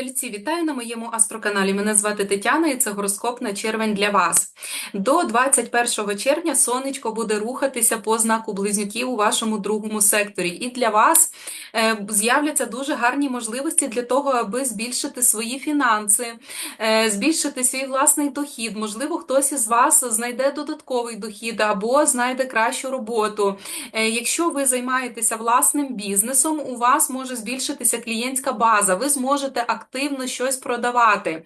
Тельці, вітаю на моєму астроканалі. Мене звати Тетяна і це гороскоп на червень для вас. До 21 червня сонечко буде рухатися по знаку близнюків у вашому другому секторі. І для вас е, з'являться дуже гарні можливості для того, аби збільшити свої фінанси, е, збільшити свій власний дохід. Можливо, хтось із вас знайде додатковий дохід або знайде кращу роботу. Е, Якщо ви займаєтеся власним бізнесом, у вас може збільшитися клієнтська база. Ви зможете активно щось продавати.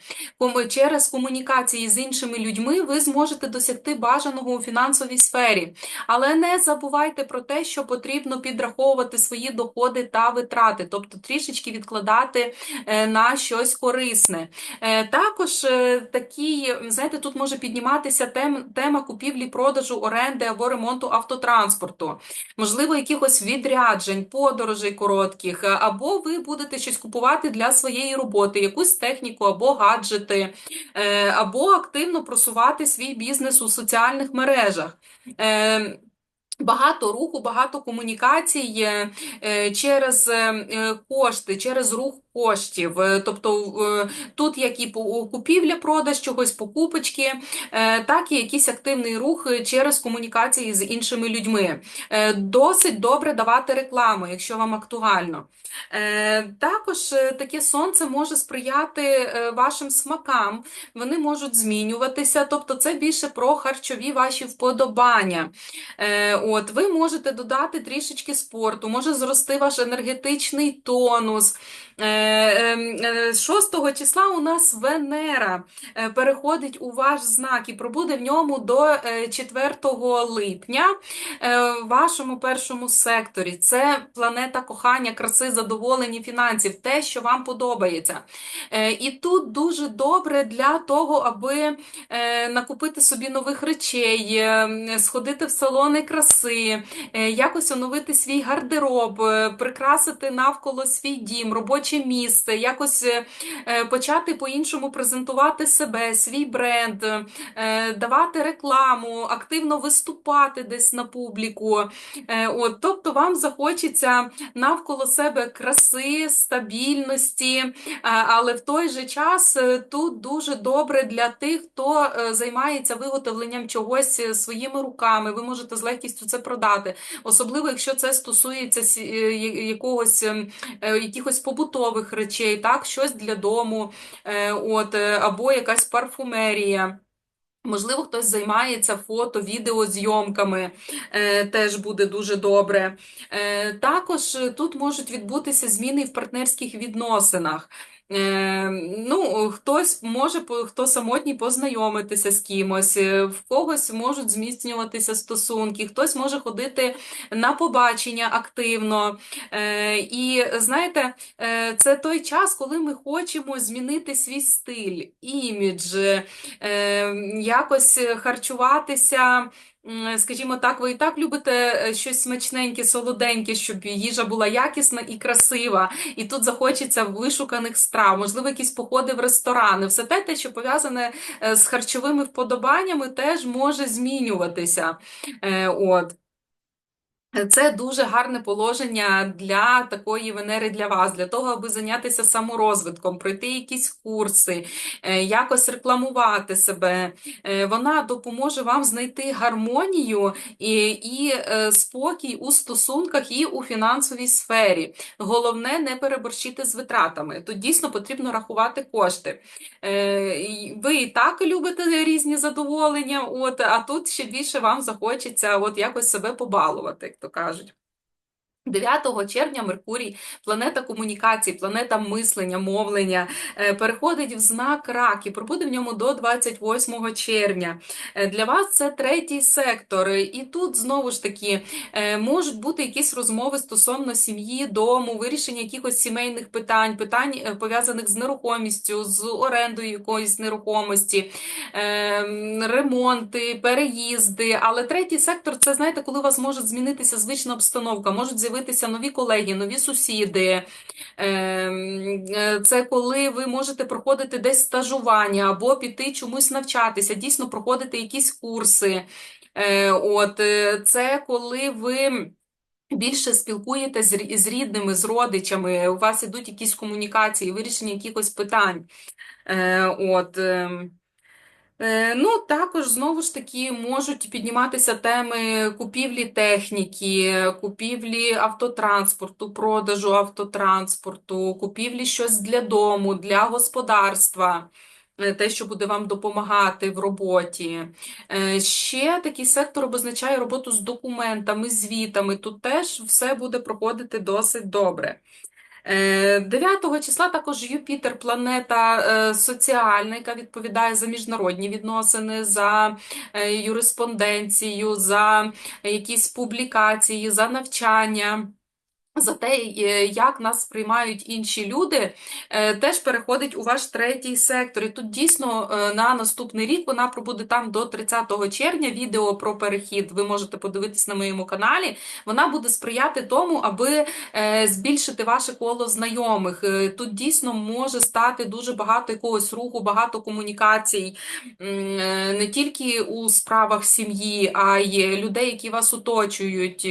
Через комунікації з іншими людьми ви зможете досягти бажаного у фінансовій сфері. Але не забувайте про те, що потрібно підраховувати свої доходи та витрати, тобто трішечки відкладати е, на щось корисне. Е, Також е, такі, знаєте, тут може підніматися тем, тема купівлі-продажу, оренди або ремонту автотранспорту, можливо, якихось відряджень, подорожей коротких, або ви будете щось купувати для своєї роботи, якусь техніку або гаджети, е, або активно просувати свій бізнес у соціальних мережах. Е, Багато руху, багато комунікацій е, через кошти, через рух коштів. Е, Тобто е, тут як і по- купівля-продаж чогось, покупочки, е, так і якийсь активний рух через комунікації з іншими людьми. Досить добре давати рекламу, якщо вам актуально. Також таке сонце може сприяти вашим смакам, вони можуть змінюватися, тобто це більше про харчові ваші вподобання. От, ви можете додати трішечки спорту, може зрости ваш енергетичний тонус. Е, е, е, 6 числа у нас Венера е, переходить у ваш знак і пробуде в ньому до е, 4 липня е, в вашому першому секторі. Це планета кохання, краси, задоволення, фінансів, те, що вам подобається. Е, І тут дуже добре для того, аби е, накупити собі нових речей, е, сходити в салони краси, е, якось оновити свій гардероб, е, прикрасити навколо свій дім, робоче місце, якось е, е, почати по-іншому презентувати себе, свій бренд, е, давати рекламу, активно виступати десь на публіку. От, тобто вам захочеться навколо себе краси, стабільності, але в той же час тут дуже добре для тих, хто займається виготовленням чогось своїми руками. Ви можете з легкістю це продати, особливо якщо це стосується якогось ем, якихось побутових речей, так, щось для дому, е, от, е, або якась парфумерія. Можливо, хтось займається фото, відеозйомками, е, теж буде дуже добре. Е, також тут можуть відбутися зміни в партнерських відносинах. Е, ну, хтось може, хто самотній, познайомитися з кимось, е, в когось можуть зміцнюватися стосунки, хтось може ходити на побачення активно. Е, і знаєте, це той час, коли ми хочемо змінити свій стиль, імідж, якось харчуватися. М, Скажімо так, ви і так любите е, щось смачненьке, солоденьке, щоб їжа була якісна і красива, і тут захочеться вишуканих страв, можливо, якісь походи в ресторани. Все те, те, що пов'язане е, з харчовими вподобаннями, теж може змінюватися. Е, От. Це дуже гарне положення для такої Венери для вас, для того, аби зайнятися саморозвитком, пройти якісь курси, е, якось рекламувати себе. Е, Вона допоможе вам знайти гармонію і, і е, спокій у стосунках і у фінансовій сфері. Головне не переборщити з витратами. Тут дійсно потрібно рахувати кошти. Ви і так любите різні задоволення, от, а тут ще більше вам захочеться от якось себе побалувати, то кажуть. 9 червня Меркурій, планета комунікацій, планета мислення, мовлення, е, переходить в знак Рак і пробуде в ньому до 28 червня. Е, Для вас це третій сектор, і тут знову ж таки е, можуть бути якісь розмови стосовно сім'ї, дому, вирішення якихось сімейних питань, питань пов'язаних з нерухомістю, з орендою якоїсь нерухомості, ем, ремонти, переїзди. Але третій сектор це знаєте, коли у вас може змінитися звична обстановка, можуть з'явитися нові колеги, нові сусіди. Ем, е, Це коли ви можете проходити десь стажування або піти чомусь навчатися, дійсно проходити якісь курси. Е, От е, це коли ви. Більше спілкуєтесь з рідними, з родичами, у вас ідуть якісь комунікації, вирішення якихось питань. От, ем, Ну, також знову ж таки можуть підніматися теми купівлі техніки, купівлі автотранспорту, продажу автотранспорту, купівлі щось для дому, для господарства, е, те, що буде вам допомагати в роботі. Е, Ще такий сектор обозначає роботу з документами, звітами. Тут теж все буде проходити досить добре. Е, 9 числа також Юпітер, планета е, соціальна, яка відповідає за міжнародні відносини, за е, юриспонденцію, за якісь публікації, за навчання. За те, е, як нас сприймають інші люди, е, теж переходить у ваш третій сектор. І тут дійсно е, на наступний рік вона пробуде там до 30 червня. Відео про перехід ви можете подивитись на моєму каналі. Вона буде сприяти тому, аби збільшити ваше коло знайомих. Тут дійсно може стати дуже багато якогось руху, багато комунікацій не тільки у справах сім'ї, а й людей, які вас оточують.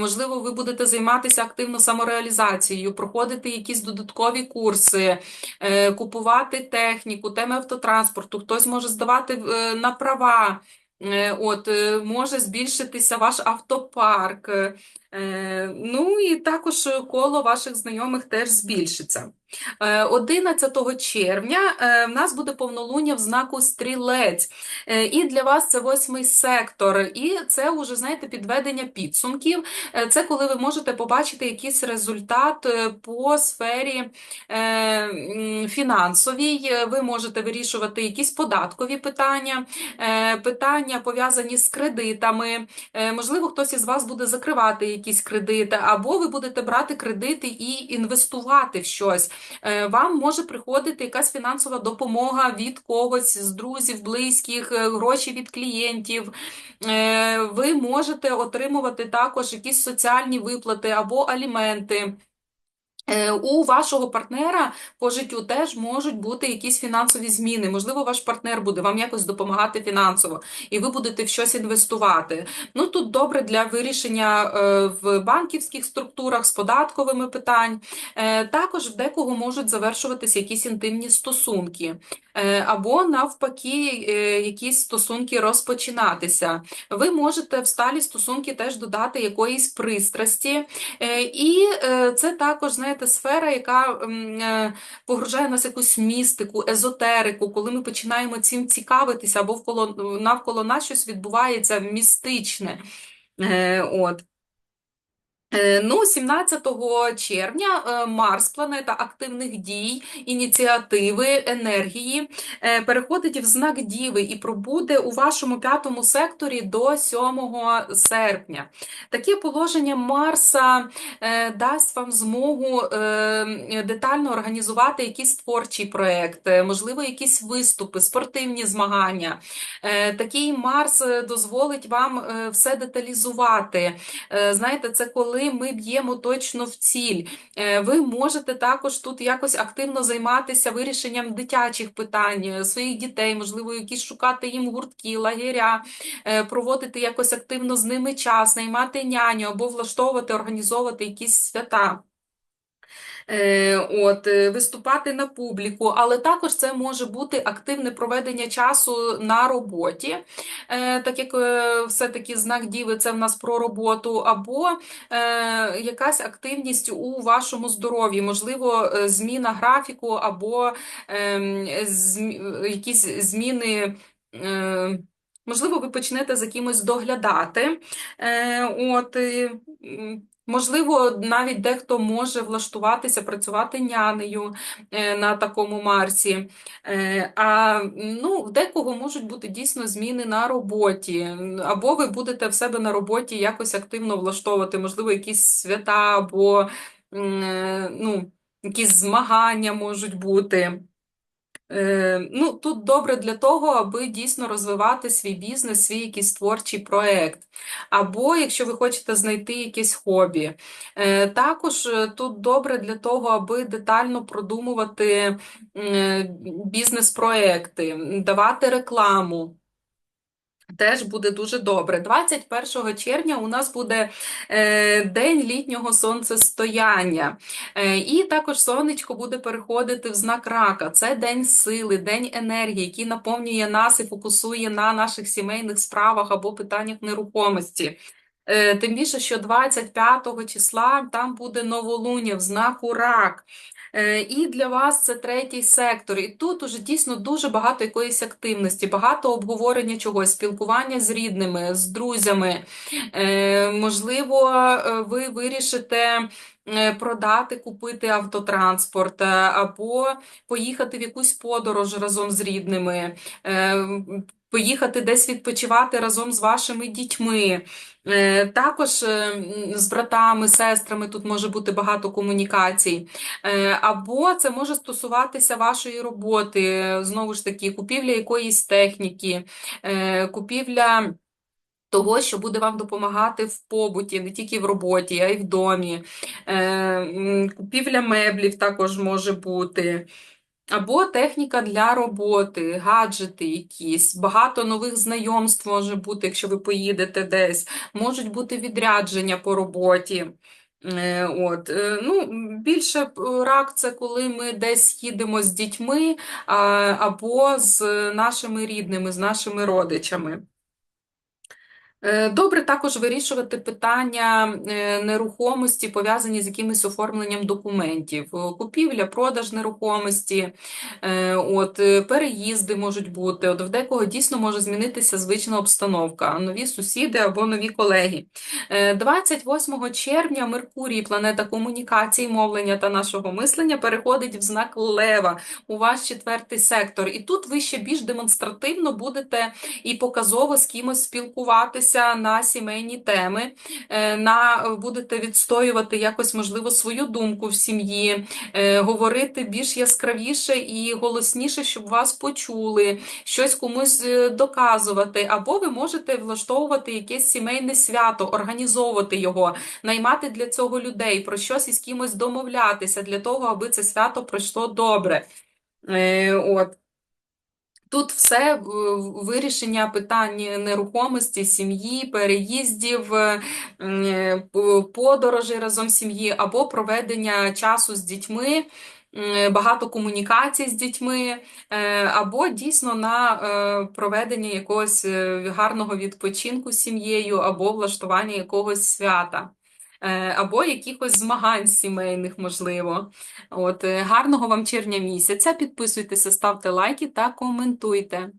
Можливо, ви будете займатися активно самореалізацією, проходити якісь додаткові курси, е, купувати техніку, теми автотранспорту, хтось може здавати е, на права. Е, От, може збільшитися ваш автопарк. Ну і також коло ваших знайомих теж збільшиться. Е, 11 червня е, в нас буде повнолуння в знаку Стрілець. Е, І для вас це восьмий сектор. І це вже, знаєте, підведення підсумків. Е, Це коли ви можете побачити якийсь результат е, по сфері е, фінансовій. Е, Ви можете вирішувати якісь податкові питання, е, питання пов'язані з кредитами. Е, Можливо, хтось із вас буде закривати якісь кредити, або ви будете брати кредити і інвестувати в щось. Е, Вам може приходити якась фінансова допомога від когось з друзів, близьких, е, гроші від клієнтів. Е, Ви можете отримувати також якісь соціальні виплати або аліменти. Е, У вашого партнера по життю теж можуть бути якісь фінансові зміни. Можливо, ваш партнер буде вам якось допомагати фінансово, і ви будете в щось інвестувати. Ну тут добре для вирішення е, в банківських структурах з податковими питань. Е, Також в декого можуть завершуватися якісь інтимні стосунки, або навпаки, е, якісь стосунки розпочинатися. Ви можете в сталі стосунки теж додати якоїсь пристрасті. Е, І е, це також, знаєте, сфера, яка е, погружає нас якусь містику, езотерику, коли ми починаємо цим цікавитися, або навколо нас щось відбувається містичне. Е, От. Е, Ну, 17 червня е, Марс, планета активних дій, ініціативи, енергії, е, переходить в знак Діви і пробуде у вашому п'ятому секторі до 7 серпня. Таке положення Марса дасть вам змогу детально організувати якийсь творчий проєкт, е, можливо, якісь виступи, спортивні змагання. Такий Марс дозволить вам все деталізувати. Знаєте, це коли ми б'ємо точно в ціль. Е, Ви можете також тут якось активно займатися вирішенням дитячих питань, е, своїх дітей, можливо, якісь шукати їм гуртки, лагеря, е, проводити якось активно з ними час, наймати няню або влаштовувати, організовувати якісь свята. Е, От, е, виступати на публіку, але також це може бути активне проведення часу на роботі, е, так як все-таки знак Діви це в нас про роботу, або якась активність у вашому здоров'ї, можливо, зміна графіку, або ем, якісь зміни. Можливо, ви почнете за кимось доглядати. От, Можливо, навіть дехто може влаштуватися, працювати нянею е, на такому Марсі. Е, А ну, в декого можуть бути дійсно зміни на роботі, або ви будете в себе на роботі якось активно влаштовувати, можливо, якісь свята, або е, ну, якісь змагання можуть бути. Е, Ну, тут добре для того, аби дійсно розвивати свій бізнес, свій якийсь творчий проект. Або якщо ви хочете знайти якесь хобі. Е, Також е, тут добре для того, аби детально продумувати бізнес-проекти, давати рекламу. Теж буде дуже добре. 21 червня у нас буде е, день літнього сонцестояння. Е, і також сонечко буде переходити в знак рака. Це день сили, день енергії, який наповнює нас і фокусує на наших сімейних справах або питаннях нерухомості. Е, Тим більше, що 25 числа там буде новолуння в знаку рак. Е, І для вас це третій сектор. І тут уже дійсно дуже багато якоїсь активності, багато обговорення чогось, спілкування з рідними, з друзями. Е, Можливо, е, ви вирішите. Продати, купити автотранспорт, або поїхати в якусь подорож разом з рідними, поїхати десь відпочивати разом з вашими дітьми. Е, Також е, з братами, сестрами тут може бути багато комунікацій. Е, Або це може стосуватися вашої роботи, знову ж таки, купівля якоїсь техніки, купівля. Того, що буде вам допомагати в побуті, не тільки в роботі, а й в домі. Купівля меблів також може бути. Або техніка для роботи, гаджети якісь, багато нових знайомств може бути, якщо ви поїдете десь, можуть бути відрядження по роботі. Е, От. е, Ну, більше е, рак це коли ми десь їдемо з дітьми або з нашими рідними, з нашими родичами. Е, Добре також вирішувати питання е, нерухомості, пов'язані з якимось оформленням документів, Е, купівля, продаж нерухомості, от, переїзди можуть бути. От в декого дійсно може змінитися звична обстановка, нові сусіди або нові колеги. Е, 28 червня Меркурій, планета комунікації, мовлення та нашого мислення, переходить в знак Лева у ваш четвертий сектор. І тут ви ще більш демонстративно будете і показово з кимось спілкуватися на сімейні теми, е, на будете відстоювати якось, можливо, свою думку в сім'ї, е, говорити більш яскравіше і голосніше, щоб вас почули, щось комусь е, доказувати, або ви можете влаштовувати якесь сімейне свято, організовувати його, наймати для цього людей, про щось із кимось домовлятися для того, аби це свято пройшло добре. Е, От. Тут все е, вирішення питань нерухомості, сім'ї, переїздів, е, м, п- подорожей разом з сім'ї або проведення часу з дітьми, багато комунікацій з дітьми, е, або дійсно на е, проведення якогось е, гарного відпочинку з сім'єю, або влаштування якогось свята. Е, Або якихось змагань сімейних, можливо. От, е, гарного вам червня місяця. Підписуйтеся, ставте лайки та коментуйте.